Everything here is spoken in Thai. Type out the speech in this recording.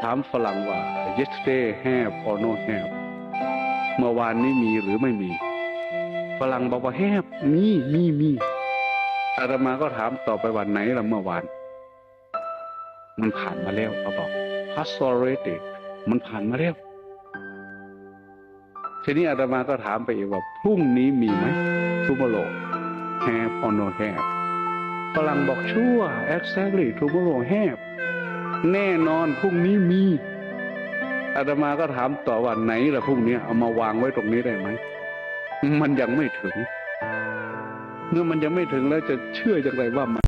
ถามฝรั่งว่า yesterday have or no have เมื่อวานนี้มีหรือไม่มี ฝรั่งบอกว่า have มีมีมีอาตมาก็ถามต่อไปวันไหนละเมื่อวาน มันผ่านมาแล้วเขาบอก past already มันผ่านมาแล้ว ทีนี้อาตมาก็ถามไปอีกว่า พรุ่งนี้มีไหม tomorrow have or no have ฝรั่งบอกชั่ว exactly tomorrow have แน่นอนพรุ่งนี้มีอาตมาก็ถามต่อว่าไหนล่ะพรุ่งนี้เอามาวางไว้ตรงนี้ได้ไหมมันยังไม่ถึง เมื่อมันยังไม่ถึงแล้วจะเชื่ออย่างไรว่ามัน